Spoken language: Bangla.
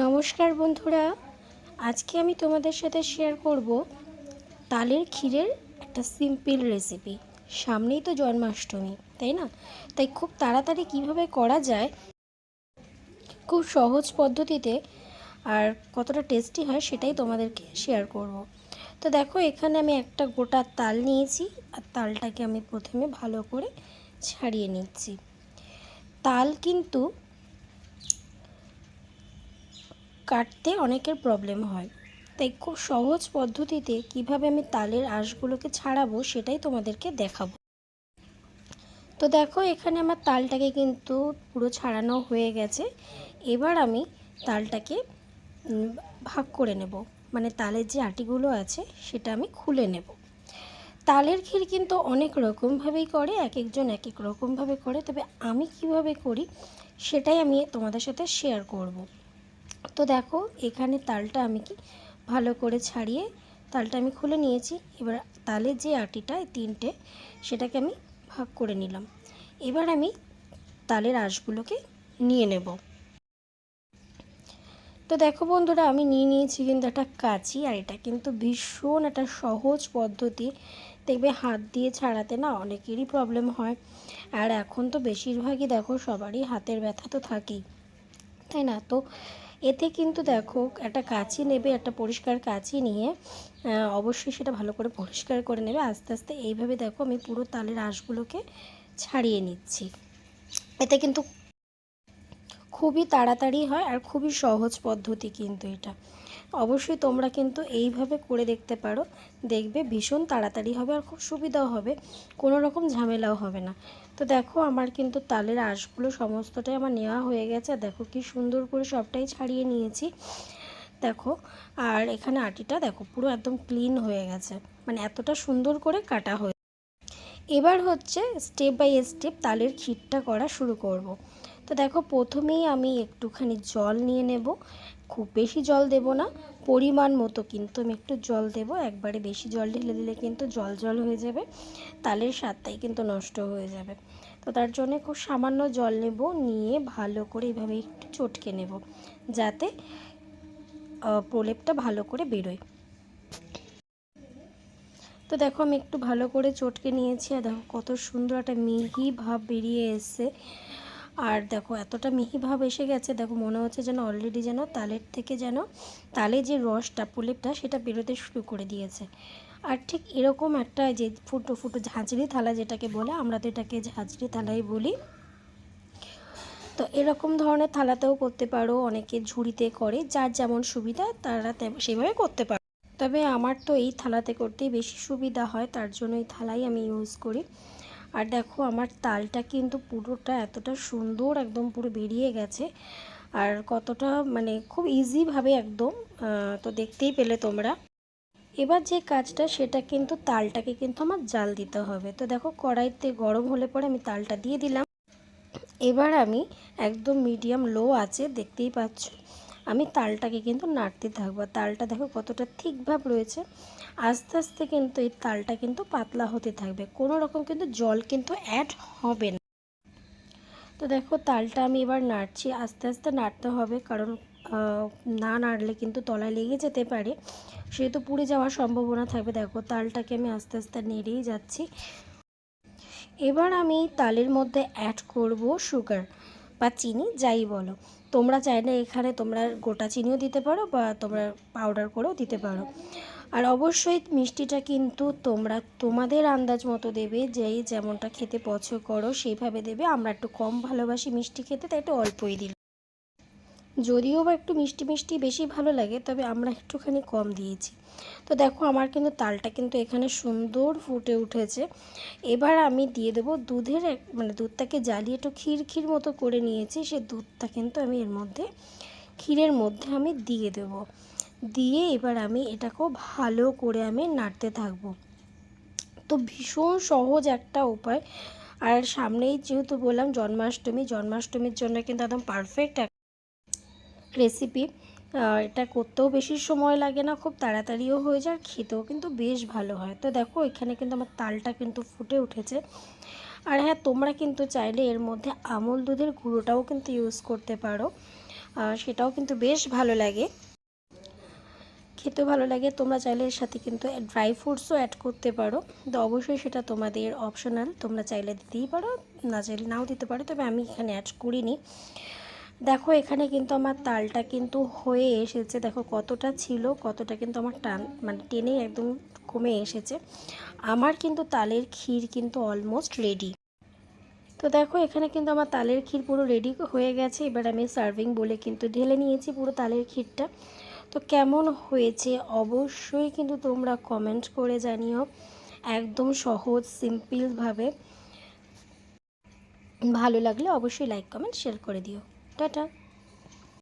নমস্কার বন্ধুরা, আজকে আমি তোমাদের সাথে শেয়ার করব তালের ক্ষীরের একটা সিম্পল রেসিপি সামনেই তো জন্মাষ্টমী, তাই না? তাই খুব তাড়াতাড়ি কীভাবে করা যায়, খুব সহজ পদ্ধতিতে আর কতটা টেস্টি হয় সেটাই তোমাদেরকে শেয়ার করব। তো দেখো, এখানে আমি একটা গোটা তাল নিয়েছি আর তালটাকে আমি প্রথমে ভালো করে ছাড়িয়ে নিচ্ছি। তাল কিন্তু কাটতে অনেকের প্রবলেম হয়। তাই খুব সহজ পদ্ধতিতে কীভাবে আমি তালের আঁশগুলোকে ছাড়াবো সেটাই তোমাদেরকে দেখাবো। তো দেখো, এখানে আমার তালটাকে কিন্তু পুরো ছাড়ানো হয়ে গেছে। এবার আমি তালটাকে ভাগ করে নেব। মানে তালের যে আটিগুলো আছে, সেটা আমি খুলে নেব। তালের ক্ষীর কিন্তু অনেক রকমভাবেই করে এক একজন এক এক রকমভাবে করে। তবে আমি কীভাবে করি, সেটাই আমি তোমাদের সাথে শেয়ার করব। তো দেখো, এখানে তালটা আমি কি ভালো করে ছাড়িয়ে তালটা আমি খুলে নিয়েছি। এবার তালের যে আটিটা তিনটে, সেটাকে আমি ভাগ করে নিলাম। এবার আমি তালের আঁশগুলোকে নিয়ে নেব। তো দেখো বন্ধুরা, আমি নিয়ে নিয়েছি কিন্তু একটা কাঁচি, আর এটা কিন্তু ভীষণ একটা সহজ পদ্ধতি। দেখবে হাত দিয়ে ছাড়াতে না অনেকেরই প্রবলেম হয়। আর এখন তো বেশিরভাগই দেখো সবারই হাতের ব্যথা তো থাকেই, তাই না? তো এতে কিন্তু দেখো, একটা কাঁচি নেবে, একটা পরিষ্কার কাঁচি নিয়ে অবশ্যই সেটা ভালো করে পরিষ্কার করে নেবে। আস্তে আস্তে এইভাবে দেখো আমি পুরো তালের আঁশগুলোকে ছাড়িয়ে নিচ্ছি। এতে কিন্তু খুবই তাড়াতাড়ি হয় আর খুবই সহজ পদ্ধতি কিন্তু এটা। অবশ্যই তোমরা কিন্তু এইভাবে করে দেখতে পারো। দেখবে ভীষণ তাড়াতাড়ি হবে আর খুব সুবিধাও হবে। কোনো রকম ঝামেলাও হবে না। তো দেখো আমার কিন্তু তালের আঁশগুলো সমস্তটাই আমার নেওয়া হয়ে গেছে। দেখো কি সুন্দর করে সবটাই ছাড়িয়ে নিয়েছি। দেখো, আর এখানে আটিটা দেখো পুরো একদম ক্লিন হয়ে গেছে। মানে এতটা সুন্দর করে কাটা হয়ে এবার হচ্ছে স্টেপ বাই স্টেপ তালের ক্ষীরটা করা শুরু করব। তো দেখো প্রথমেই আমি একটুখানি জল নিয়ে নেব। খুব বেশি জল দেব না, পরিমাণ মতো কিন্তু আমি একটু জল দেব, একবারে বেশি জল ঢেলে দিলে কিন্তু জল জল হয়ে যাবে তালের স্বাদটাই কিন্তু নষ্ট হয়ে যাবে। তো তার জন্য খুব সামান্য জল নেব, নিয়ে ভালো করে এভাবে একটু চটকে নেব, যাতে প্রলেপটা ভালো করে বেরোয়। তো দেখো আমি একটু ভালো করে চটকে নিয়েছি, আর দেখো কত সুন্দর একটা মিহি ভাব বেরিয়ে এসছে। আর দেখো, এতটা মিহি ভাব এসে গেছে, দেখো, মনে হচ্ছে যেন অলরেডি যেন তালের থেকে যেন তালে যে রসটা প্রলেপটা সেটা বেরোতে শুরু করে দিয়েছে। আর ঠিক এরকম একটা যে ফুটো ফুটো ঝাঁঝরি থালা যেটাকে বলে, আমরা তো এটাকে ঝাঁঝরি থালাই বলি। তো এরকম ধরনের থালাতেও করতে পারো, অনেকে ঝুড়িতে করে, যার যেমন সুবিধা তারা সেভাবে করতে পারো। তবে আমার তো এই থালাতে করতেই বেশি সুবিধা হয়, তার জন্য এই থালাই আমি ইউজ করি। আর দেখো, আমার তালটা কিন্তু পুরোটা এতটা সুন্দর একদম পুরো বেরিয়ে গেছে। আর কতটা মানে খুব ইজিভাবে একদম তো দেখতেই পেলে তোমরা। এবার যে কাজটা, সেটা কিন্তু তালটাকে কিন্তু আমার জাল দিতে হবে। তো দেখো, কড়াইতে গরম হলে পরে আমি তালটা দিয়ে দিলাম। এবার আমি একদম মিডিয়াম লো আছে, দেখতেই পাচ্ছ। আমি তালটাকে কিন্তু নাড়তে থাকব। তালটা দেখো কতটা ঠিক ভাব রয়েছে। আস্তে আস্তে কিন্তু এই তালটা কিন্তু পাতলা হতে থাকবে। কোনো রকম কিন্তু জল কিন্তু অ্যাড হবে না। তো দেখো তালটা আমি এবার নাড়ছি। আস্তে আস্তে নাড়তে হবে কারণ না নাড়লে কিন্তু তলায় লেগে যেতে পারে। সেহেতু পুড়ে যাওয়ার সম্ভাবনা থাকবে। দেখো তালটাকে আমি আস্তে আস্তে নেড়েই যাচ্ছি। এবার আমি তালের মধ্যে অ্যাড করব সুগার বা চিনি, যাই বলো। তোমরা চাইলে এখানে তোমরা গোটা চিনিও দিতে পারো বা তোমরা পাউডার করেও দিতে পারো। আর অবশ্যই মিষ্টিটা কিন্তু তোমরা তোমাদের আন্দাজ মতো দেবে, যেই যেমনটা খেতে পছন্দ করো সেইভাবে দেবে। আমরা একটু কম ভালোবাসি মিষ্টি খেতে, তাই একটু অল্পই দিল যদিও বা একটু মিষ্টি মিষ্টি বেশি ভালো লাগে, তবে আমরা একটুখানি কম দিয়েছি। তো দেখো আমার কিন্তু তালটা কিন্তু এখানে সুন্দর ফুটে উঠেছে। এবার আমি দিয়ে দেবো দুধের মানে দুধটাকে জ্বালিয়ে একটু ক্ষীর ক্ষীর মতো করে নিয়েছি, সে দুধটা কিন্তু আমি এর মধ্যে, ক্ষীরের মধ্যে আমি দিয়ে দেব। দিয়ে এবার আমি এটাকেও ভালো করে আমি নাড়তে থাকব। তো ভীষণ সহজ একটা উপায়। আর সামনেই যেহেতু বললাম জন্মাষ্টমী, জন্মাষ্টমীর জন্য কিন্তু একদম পারফেক্ট রেসিপি এটা করতেও বেশি সময় লাগে না, খুব তাড়াতাড়িও হয়ে যায় আর খেতেও কিন্তু বেশ ভালো হয়। তো দেখো, এখানে কিন্তু আমার তালটা কিন্তু ফুটে উঠেছে। আর হ্যাঁ তোমরা কিন্তু চাইলে এর মধ্যে আমল দুধের গুঁড়োটাও কিন্তু ইউজ করতে পারো। সেটাও কিন্তু বেশ ভালো লাগে। খেতেও ভালো লাগে, তোমরা চাইলে এর সাথে কিন্তু ড্রাই ফ্রুটসও অ্যাড করতে পারো। তো অবশ্যই সেটা তোমাদের অপশনাল তোমরা চাইলে দিতেই পারো, না চাইলে নাও দিতে পারো, তবে আমি এখানে অ্যাড করিনি। দেখো, এখানে কিন্তু আমার তালটা কিন্তু হয়ে এসেছে। দেখো, কতটা ছিল, কতটা কিন্তু আমার টান মানে টেনে একদম কমে এসেছে। আমার কিন্তু তালের ক্ষীর কিন্তু অলমোস্ট রেডি তো দেখো, এখানে কিন্তু আমার তালের ক্ষীর পুরো রেডি হয়ে গেছে। এবার আমি সার্ভিং বলে কিন্তু ঢেলে নিয়েছি পুরো তালের ক্ষীরটা। তো কেমন হয়েছে অবশ্যই কিন্তু তোমরা কমেন্ট করে জানিও। একদম সহজ সিম্পলভাবে ভালো লাগলে অবশ্যই লাইক কমেন্ট শেয়ার করে দিও। টাটা